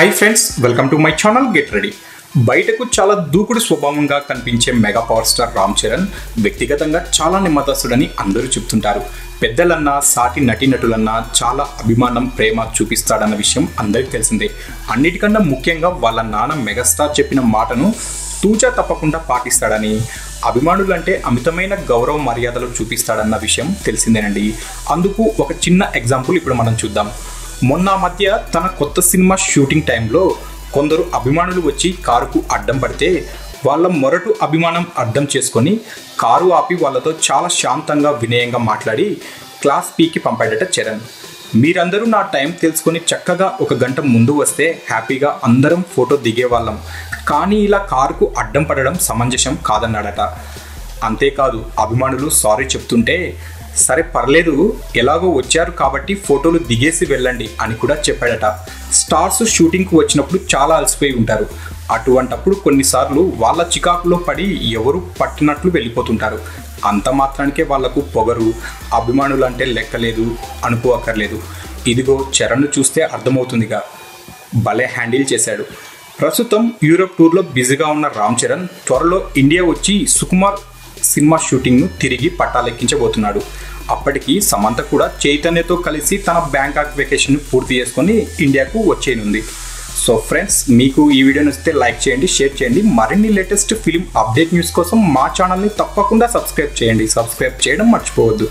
Hi friends welcome to my channel get ready బయటకు చాలా దూకుడు స్వభావంగా కనిపించే mega power star Ram Charan వ్యక్తిగతంగా చాలా నెమ్మదస్తుడని అందరూ చెప్తుంటారు. పెద్దలన్నా సాటి నటీనటులన్నా చాలా అభిమానం ప్రేమ చూపిస్తాడన్న విషయం అందరికీ తెలిసిందే. అన్నిటికన్నా ముఖ్యంగా వాళ్ళ నాన్న మెగాస్టార్ చెప్పిన మాటను తూచా తప్పకుండా పాటిస్తాడని అభిమానులంటే అమితమైన గౌరవ మర్యాదలు చూపిస్తాడన్న విషయం తెలిసిందేనండి. అందుకు ఒక చిన్న ఎగ్జాంపుల్ ఇప్పుడు మనం చూద్దాం. మొన్న మధ్య తన కొత్త సినిమా షూటింగ్ టైంలో కొందరు అభిమానులు వచ్చి కారుకు అడ్డం పడితే వాళ్ళ మొరటు అభిమానం అర్థం చేసుకొని కారు ఆపి వాళ్ళతో చాలా శాంతంగా వినయంగా మాట్లాడి క్లాస్ పీకి పంపాడట చరణ్. మీరందరూ నా టైం తెలుసుకొని చక్కగా ఒక గంట ముందు వస్తే హ్యాపీగా అందరం ఫోటో దిగేవాళ్ళం. కానీ ఇలా కారుకు అడ్డం పడడం సమంజసం కాదన్నాడట. అంతేకాదు అభిమానులు సారీ చెప్తుంటే సరే పర్లేదు ఎలాగో వచ్చారు కాబట్టి ఫోటోలు దిగేసి వెళ్ళండి అని కూడా చెప్పాడట. స్టార్స్ షూటింగ్కి వచ్చినప్పుడు చాలా అలసిపోయి ఉంటారు. అటువంటప్పుడు కొన్నిసార్లు వాళ్ళ చికాకులో పడి ఎవరు పట్టినట్లు వెళ్ళిపోతుంటారు. అంత మాత్రానికే వాళ్ళకు పొగరు అభిమానులు అంటే లెక్కలేదు అనుకోవక్కర్లేదు ఇదిగో చరణ్ చూస్తే అర్థమవుతుందిగా. భలే హ్యాండిల్ చేశాడు. ప్రస్తుతం యూరోప్ టూర్లో బిజీగా ఉన్న రామ్ చరణ్ త్వరలో ఇండియా వచ్చి సుకుమార్ సినిమా షూటింగ్ను తిరిగి పట్టాలెక్కించబోతున్నాడు. అప్పటికి సమంత కూడా చైతన్యతో కలిసి తన బ్యాంకాక్ వెకేషన్ పూర్తి చేసుకొని ఇండియాకు వచ్చేనుంది సో ఫ్రెండ్స్ మీకు ఈ వీడియో నచ్చితే లైక్ చేయండి షేర్ చేయండి. మరిన్ని లేటెస్ట్ ఫిలిం అప్డేట్ న్యూస్ కోసం మా ఛానల్ని తప్పకుండా సబ్స్క్రైబ్ చేయండి. సబ్స్క్రైబ్ చేయడం మర్చిపోవద్దు.